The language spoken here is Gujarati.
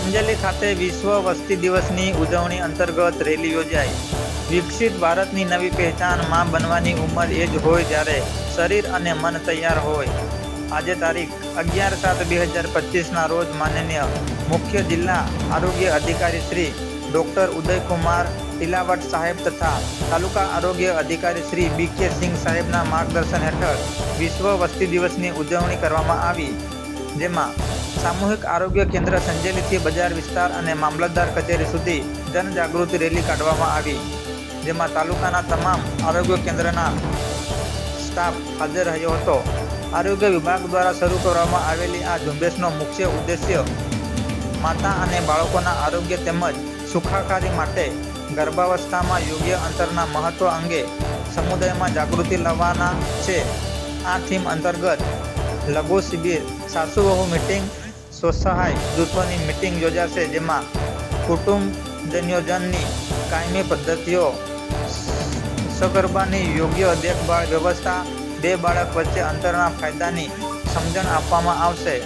સંજેલી ખાતે વિશ્વ વસ્તી દિવસની ઉજવણી અંતર્ગત રેલી યોજાઈ. વિકસિત ભારતની નવી પહેચાનમાં બનવાની ઉંમર એ જ હોય જ્યારે શરીર અને મન તૈયાર હોય. આજે તારીખ અગિયાર સાત બે હજાર પચીસના રોજ માનનીય મુખ્ય જિલ્લા આરોગ્ય અધિકારી શ્રી ડૉક્ટર ઉદયકુમાર તિલાવટ સાહેબ તથા તાલુકા આરોગ્ય અધિકારી શ્રી બી કે સિંહ સાહેબના માર્ગદર્શન હેઠળ વિશ્વ વસ્તી દિવસની ઉજવણી કરવામાં આવી. જેમાં સામૂહિક આરોગ્ય કેન્દ્ર સંજેલીથી બજાર વિસ્તાર અને મામલતદાર કચેરી સુધી જનજાગૃતિ રેલી કાઢવામાં આવી, જેમાં તાલુકાના તમામ આરોગ્ય કેન્દ્રના સ્ટાફ હાજર રહ્યો હતો. આરોગ્ય વિભાગ દ્વારા શરૂ કરવામાં આવેલી આ ઝુંબેશનો મુખ્ય ઉદ્દેશ્ય માતા અને બાળકોના આરોગ્ય તેમજ સુખાકારી માટે ગર્ભાવસ્થામાં યોગ્ય અંતરના મહત્વ અંગે સમુદાયમાં જાગૃતિ લાવવાના છે. આ થીમ અંતર્ગત લઘુ શિબિર સાસુ વહુ મિટિંગ સ્વસહાય જૂથોની મિટિંગ યોજાશે, જેમાં કુટુંબ જન્યોજનની કાયમી પદ્ધતિઓ, સગર્ભાની યોગ્ય દેખભાળ વ્યવસ્થા, બે બાળક વચ્ચે અંતરના ફાયદાની સમજણ આપવામાં આવશે.